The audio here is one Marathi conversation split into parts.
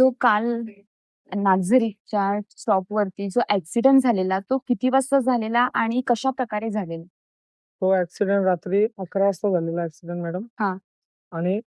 जो काल नागझरीच्या स्टॉपवरती जो ऍक्सिडेंट झालेला तो किती वाजता झालेला आणि कशा प्रकारे झालेला? तो ऍक्सिडेंट रात्री अकरा वाजता झालेला ऍक्सिडेंट मॅडम. हा. आणि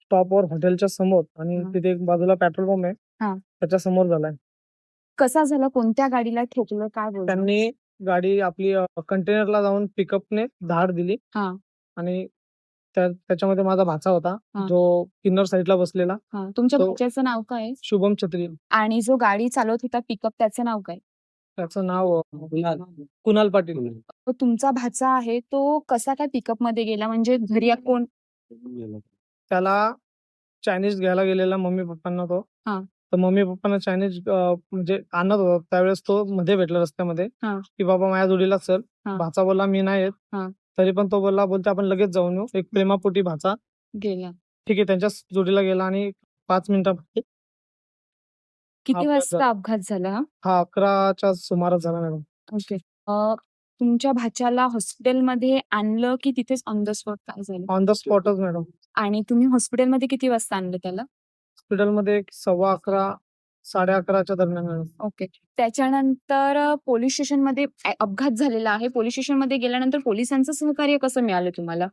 स्टॉपवर हॉटेलच्या समोर आणि हा. तिथे एक बाजूला पेट्रोल पंप आहे. हा. त्याच्यासमोर झालाय कसा झाला? कोणत्या गाडीला ठोकलं? काय बोलतो त्यांनी गाडी आपली कंटेनरला जाऊन पिकअपने धाड दिली. हा. आणि त्या- त्याच्यामध्ये माझा भाचा होता हा. जो किन्नर साईडला बसलेला हा, तुमच्या तो- भाच्याचं नाव काय आहे? शुभम छत्री आणि जो गाडी चालवत होता पिकअप त्याचं नाव काय त्याचं नाव अं, कुणाल पाटील तो तुमचा भाचा आहे तो कसा काय पिकअपमध्ये गेला म्हणजे घरी कोण त्याला चायनीज घ्यायला गेलेला मम्मी पप्पांना तो हा. तर मम्मी पप्पांना चायनीज अं, म्हणजे आणत होता त्यावेळेस तो मध्ये भेटला रस्त्यामध्ये हा. की बाबा माझ्या जोडीला चल हा. भाचा बोलला मी नाही येत हा. तरी पण तो बोलला बोलते आपण लगेच जाऊन येऊ. एक प्रेमापोटी भाचा. गेला. ठीक आहे त्यांच्या जोडीला गेला आणि पाच मिनिटात किती अपघात वाजता. अपघात झाला हा? हा अकराच्या सुमारास झाला मॅडम. ओके. अ, तुमच्या भाच्याला हॉस्पिटलमध्ये आणलं की तिथेच ऑन द स्पॉट काय झालं? ऑन द स्पॉटच मॅडम. आणि तुम्ही हॉस्पिटलमध्ये किती वाजता आणलं त्याला? हॉस्पिटलमध्ये एक सव्वा अकरा साडे अकराच्या दरम्यान ओके. त्याच्यानंतर अ, पोलीस स्टेशनमध्ये अ- अपघात झालेला आहे. पोलीस स्टेशनमध्ये गेल्यानंतर पोलिसांचं सहकार्य कसं मिळालं तुम्हाला?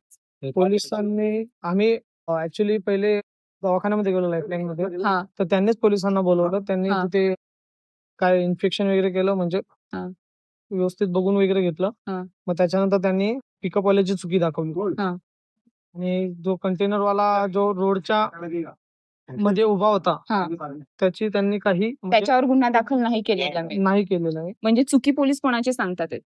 पोलिसांनी आम्ही ऍक्च्युली पहिले दवाखान्यामध्ये गेलो लाईफलाईन मध्ये. हा. तर त्यांनीच पोलिसांना बोलवलं. त्यांनी हा. तिथे काय इन्फेक्शन वगैरे केलं म्हणजे हा. व्यवस्थित बघून वगैरे घेतलं. हा. मग त्याच्यानंतर त्यांनी पिकअप वाल्याची चुकी दाखवली. हा. आणि जो कंटेनर वाला जो रोडच्या मध्ये उभा होता. हा. त्याची त्यांनी काही म्हणजे त्याच्यावर गुन्हा दाखल नाही केलेला मी. नाही केलेलं आहे. म्हणजे चुकी पोलीस कोणाचे सांगतात आहेत?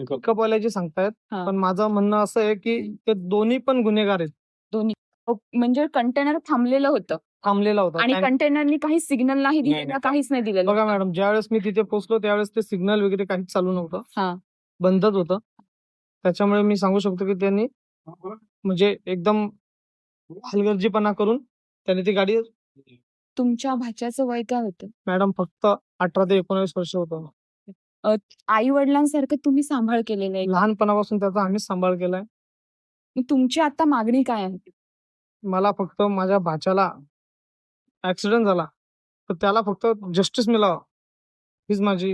पिकअप वाल्याची सांगतायत. हा. पण माझं म्हणणं असं आहे की ते दोन्ही पण गुन्हेगार आहेत. ओ, म्हणजे कंटेनर थांबलेलं होतं. थांबलेला होता. आणि कंटेनरनी काही सिग्नल नाही दिलेलं काहीच नाही दिलेलं बघा मॅडम ज्यावेळेस मी तिथे पोहोचलो त्यावेळेस ते सिग्नल वगैरे काहीच चालू हा. नव्हतं बंदच होतं. त्याच्यामुळे मी सांगू शकतो की त्यांनी म्हणजे एकदम हलगर्जीपणा करून त्यांनी ती गाडी तुमच्या भाच्याचं वय काय होतं? मॅडम फक्त अठरा ते एकोणावीस वर्ष होतं. आई वडिलांसारखं तुम्ही सांभाळ केलेलं आहे लहानपणापासून त्याचा आम्हीच सांभाळ केलाय. मग तुमची आता मागणी काय आहे? मला फक्त माझ्या भाच्याला ऍक्सिडेंट झाला. तर त्याला फक्त जस्टिस मिळावं. हीच माझी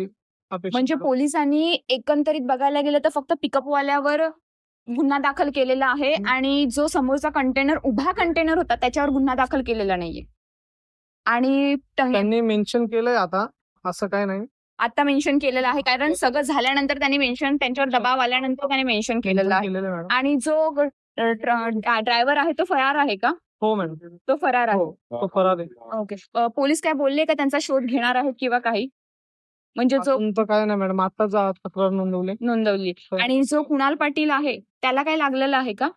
अपेक्षा. म्हणजे. पोलिसांनी एकंदरीत बघायला गेलं तर फक्त पिकअप वाल्यावर गुन्हा दाखल केलेला आहे. आणि जो समोरचा कंटेनर उभा कंटेनर होता त्याच्यावर गुन्हा दाखल केलेला नाहीये. आणि त्यांनी मेन्शन केलंय आता असं काय नाही. आता मेन्शन केलेलं आहे कारण सगळं झाल्यानंतर त्यांनी मेन्शन त्यांच्यावर दबाव आल्यानंतर त्यांनी मेन्शन केलेलं आहे. आणि जो ड्रायव्हर आहे तो फरार आहे का? हो मॅडम. तो फरार आहे. हो तो फरार आहे. ओके अ, पोलीस काय बोलले का? त्यांचा शोध घेणार आहेत किंवा काही? म्हणजे जो अजून तर काय नाही मॅडम आता जा तक्रार नोंदवली. नोंदवली. हो. आणि जो कुणाल पाटील आहे त्याला काय लागलेलं आहे का?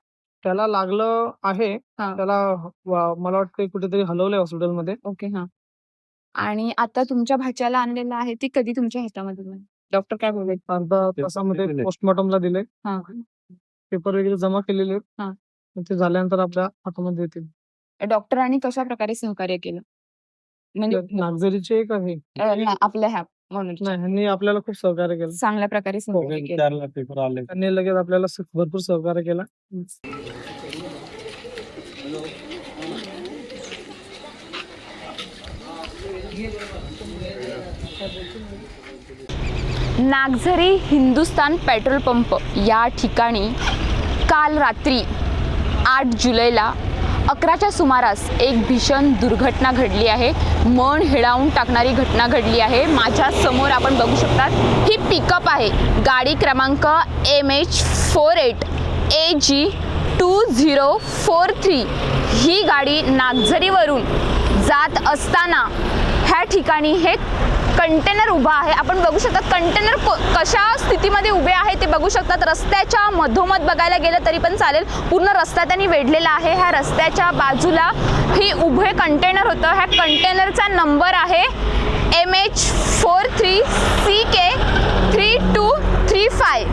त्याला लागलं आहे. हा. त्याला वा- मला वाटतं कुठेतरी हलवलंय हॉस्पिटलमध्ये. ओके हा. आणि आता तुमच्या भाच्याला आणलेलं आहे ती कधी तुमच्या हातामध्ये डॉक्टर काय बोलले? अर्धा तासामध्ये. पोस्टमॉर्टमला दिले. हा. पेपर वगैरे जमा केलेले आहेत. हा. मग ते झाल्यानंतर आपल्या हातामध्ये येतील. डॉक्टरांनी कशा प्रकारे सहकार्य केलं? म्हणजे नागझरीचे एक आहे. अ, ना- आपल्या ह्या म्हणून नाही ह्यांनी आपल्याला खूप सहकार्य केलं. चांगल्या प्रकारे सहकार्य केलं. चार लाख पेपर आले. त्यांनी लगेच आपल्याला स- भरपूर सहकार्य केला. नागझरी हिंदुस्तान पेट्रोल पंप या ठिकाणी काल रात्री आठ जुलैला अकराच्या सुमारास एक भीषण दुर्घटना घडली आहे. मन हिळावून टाकणारी घटना घडली आहे. माझ्यासमोर आपण बघू शकतात ही पिकअप आहे. गाडी क्रमांक M H four eight A G two zero four three ही गाडी नागझरीवरून जात असताना ह्या ठिकाणी हे कंटेनर उभा आहे. आपण बघू शकता कंटेनर कशा स्थितीमध्ये उभे आहे ते बघू शकतात. रस्त्याच्या मधोमध बघायला गेलं तरी पण चालेल. पूर्ण रस्ता त्यांनी वेढलेला आहे. ह्या रस्त्याच्या बाजूला ही उभे कंटेनर होतं. ह्या कंटेनरचा नंबर आहे M H four three C K three two three five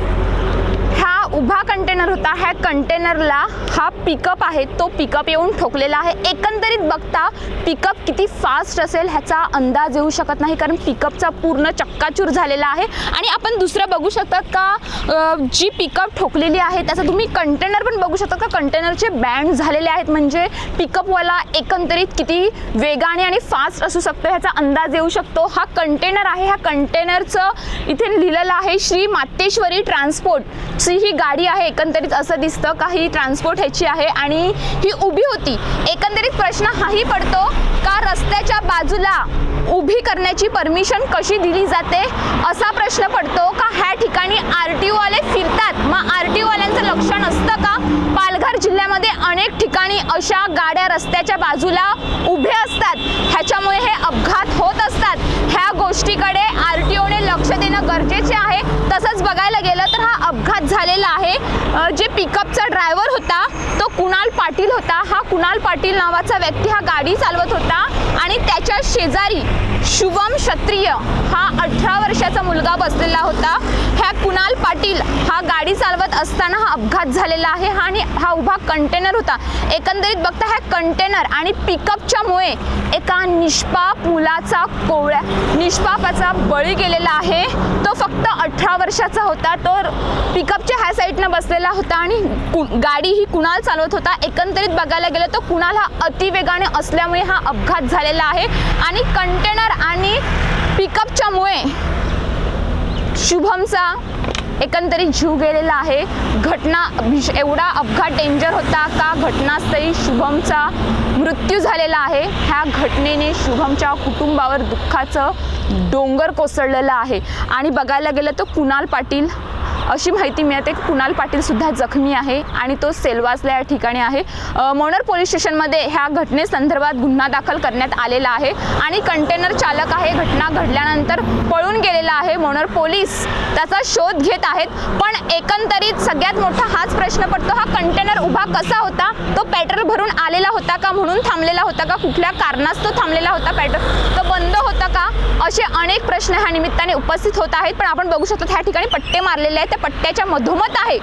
उभा कंटेनर होता. ह्या कंटेनरला हा पिकअप आहे. तो पिकअप येऊन ठोकलेला आहे. एकंदरीत बघता पिकअप किती फास्ट असेल ह्याचा अंदाज येऊ शकत नाही. कारण पिकअपचा पूर्ण चक्काचूर झालेला आहे. आणि आपण दुसरं बघू शकतात का जी पिकअप ठोकलेली आहे त्याचा तुम्ही कंटेनर पण बघू शकता का? कंटेनरचे बँड झालेले आहेत. म्हणजे पिकअपवाला एकंदरीत किती वेगाने आणि फास्ट असू शकतो ह्याचा अंदाज येऊ शकतो. हा कंटेनर आहे. ह्या कंटेनरचं इथे लिहिलेलं आहे श्री मातेश्वरी ट्रान्सपोर्टची ही गाडी आहे एकंदरीत असं दिसतं. का ही ट्रान्सपोर्ट ह्याची आहे आणि ही उभी होती. एकंदरीत प्रश्न हाही पडतो का रस्त्याच्या बाजूला उभी करण्याची परमिशन कशी दिली जाते? असा प्रश्न पडतो का ह्या ठिकाणी आर टी ओवाले फिरतात? मग आर टी ओवाल्यांचं लक्ष नसतं का? पालघर जिल्ह्यामध्ये अनेक ठिकाणी अशा गाड्या रस्त्याच्या बाजूला उभे असतात. ह्याच्यामुळे हे अपघात होत असतात ह्या गोष्टीकडे आर टी ओने लक्ष देणं गरजेचे आहे तसंच बघायला गेलं तर हा अपघात झालेला आहे अ, जे पिकअपचा ड्रायव्हर होता तो कुणाल पाटील होता. हा कुणाल पाटील नावाचा व्यक्ती हा गाडी चालवत होता आणि त्याच्या शेजारी शुभम क्षत्रिय हा अठरा वर्षाचा मुलगा बसलेला होता. ह्या कुणाल पाटील हा गाडी चालवत असताना हा अपघात झालेला आहे. हा आणि हा उभा कंटेनर होता. एकंदरीत बघता ह्या कंटेनर आणि पिकअपच्यामुळे एका निष्पाप मुलाचा कोवळ्या निष्पापाचा बळी गेलेला आहे. तो फक्त अठरा वर्षाचा होता तो पिकअपच्या ह्या साईडनं बसलेला होता आणि कु गाडी ही कुणाल चालवत होता एकंदरीत बघायला गेलं तर कुणाल हा अतिवेगाने असल्यामुळे हा अपघात झालेला आहे. आणि कंटेनर आणि पिकअपच्यामुळे शुभमचा एकंदरीत जीव गेलेला आहे. घटना एवढा अपघात डेंजर होता का? घटनास्थळी शुभमचा मृत्यू झालेला आहे. ह्या घटनेने शुभमच्या कुटुंबावर दुःखाचं डोंगर कोसळलेलं आहे. आणि बघायला गेलं तर कुणाल पाटील अशी माहिती मिळते कुणाल पाटील सुद्धा जखमी आहे आणि तो सेलवासला या ठिकाणी आहे. मोनर पोलीस स्टेशनमध्ये ह्या घटनेसंदर्भात गुन्हा दाखल करण्यात आलेला आहे आणि कंटेनर चालक आहे. घटना घडल्यानंतर पळून गेलेला आहे मोनर पोलीस. त्याचा शोध घेत आहेत. पण एकंदरीत सगळ्यात मोठा हाच प्रश्न पडतो हा कंटेनर उभा कसा होता? तो पेट्रोल भरून आलेला होता का? म्हणून थांबलेला होता का? कुठल्या कारणास तो थांबलेला होता पेट्रोल तो बंद होता का? असे अनेक प्रश्न ह्या निमित्ताने उपस्थित होत आहेत. पण आपण बघू शकतो ह्या ठिकाणी पट्टे मारलेले आहेत. त्या पट्ट्याच्या मधोमध आहे.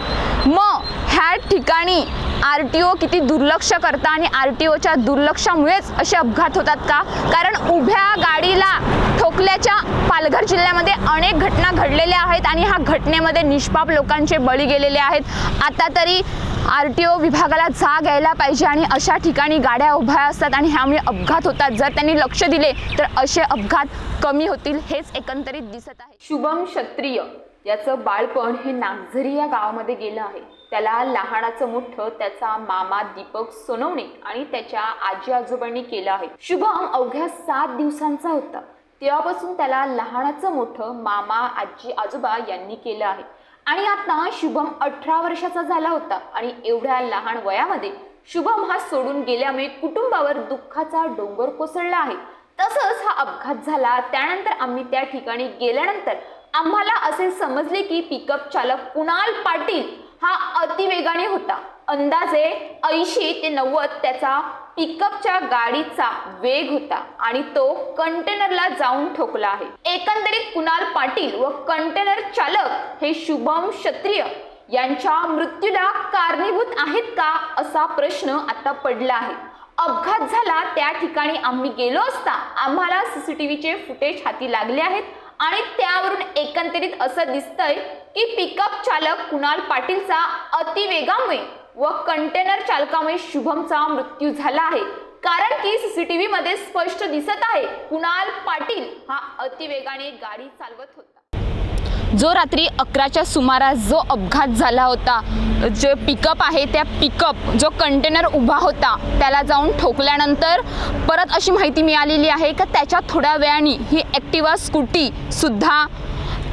मग ह्या ठिकाणी आर टी ओ किती दुर्लक्ष करता आणि आर टी ओच्या दुर्लक्षामुळेच असे अपघात होतात का? कारण उभ्या गाडीला ठोकल्याच्या पालघर जिल्ह्यामध्ये अनेक घटना घडलेल्या आहेत आणि ह्या घटनेमध्ये निष्पाप लोकांचे बळी गेलेले आहेत. आता तरी आर टी ओ विभागाला जाग यायला पाहिजे आणि अशा ठिकाणी गाड्या उभ्या असतात आणि ह्यामुळे अपघात होतात. जर त्यांनी लक्ष दिले तर असे अपघात कमी होतील हेच एकंदरीत दिसत आहे. शुभम क्षत्रिय. याचं बाळपण हे नागझरी या गावामध्ये गेलं आहे. त्याला लहानाचं मोठं त्याचा मामा दीपक सोनवणे आणि त्याच्या आजी आजोबांनी केलं आहे. शुभम अवघ्या सात दिवसांचा होता. तेव्हापासून त्याला लहानाचं मोठं मामा आजी आजोबा यांनी केलं आहे. आणि आता शुभम अठरा वर्षाचा झाला होता आणि एवढ्या लहान वयामध्ये शुभम हा सोडून गेल्यामुळे कुटुंबावर दुःखाचा डोंगर कोसळला आहे. तसंच हा अपघात झाला. त्यानंतर आम्ही त्या ठिकाणी गेल्यानंतर आम्हाला असे समजले की पिकअप चालक कुणाल पाटील हा अतिवेगाने होता. अंदाजे ऐंशी ते नव्वद त्याचा पिकअपच्या गाडीचा वेग होता आणि तो कंटेनरला जाऊन ठोकला आहे. एकंदरीत कुणाल पाटील व कंटेनर चालक हे शुभम क्षत्रिय यांच्या मृत्यूला कारणीभूत आहेत का असा प्रश्न आता पडला आहे. अपघात झाला त्या ठिकाणी आम्ही गेलो असता आम्हाला सीसीटीव्हीचे फुटेज हाती लागले आहेत. आणि त्यावरून एकंदरीत असं दिसतंय की पिकअप चालक कुणाल पाटीलचा अतिवेगामुळे व कंटेनर चालकामुळे शुभमचा मृत्यू झाला आहे. कारण की सीसीटीव्ही मध्ये स्पष्ट दिसत आहे कुणाल पाटील हा अतिवेगाने गाडी चालवत होता. जो रात्री अकराच्या सुमारास जो अपघात झाला होता जे पिकअप आहे त्या पिकअप जो कंटेनर उभा होता त्याला जाऊन ठोकल्यानंतर परत अशी माहिती मिळालेली आहे का त्याच्या थोड्या वेळाने ही ॲक्टिवा स्कूटीसुद्धा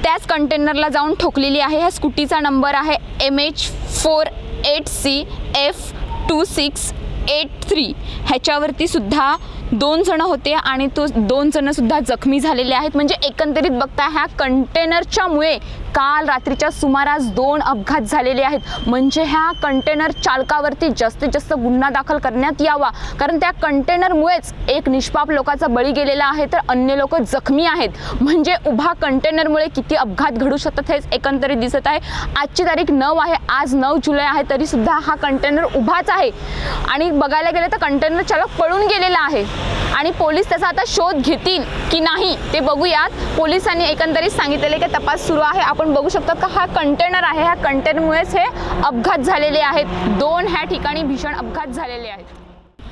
त्याच कंटेनरला जाऊन ठोकलेली आहे. ह्या स्कूटीचा नंबर आहे M H four eight C F two six eight three ह्याच्यावरती सुद्धा दोन जण होते आणि तो दोन जण सुद्धा जखमी झालेले आहेत. म्हणजे एकंदरीत बघता ह्या कंटेनरच्यामुळे काल रात्रीच्या सुमारास दोन अपघात झालेले आहेत. म्हणजे ह्या कंटेनर चालकावरती जास्तीत जास्त गुन्हा दाखल करण्यात यावा. कारण त्या कंटेनरमुळेच एक निष्पाप लोकाचा बळी गेलेला आहे तर अन्य लोक जखमी आहेत. म्हणजे उभा कंटेनरमुळे किती अपघात घडू शकतात हेच एकंदरीत दिसत आहे. आजची तारीख नऊ आहे आज नऊ जुलै आहे तरीसुद्धा हा कंटेनर उभाच आहे. आणि बघायला गेलं तर कंटेनर चालक पळून गेलेला आहे. आणि पोलीस त्याचा आता शोध घेतील की नाही ते बघूयात. पोलिसांनी एकंदरीत सांगितलेले की तपास सुरू आहे. आपण बघू शकतो का हा कंटेनर आहे. ह्या कंटेनरमुळेच हे अपघात झालेले आहेत. दोन ह्या ठिकाणी भीषण अपघात झालेले आहेत.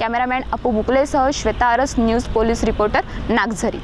Cameraman Apu बुकलेसह Shweta Aras news police reporter Nagzari.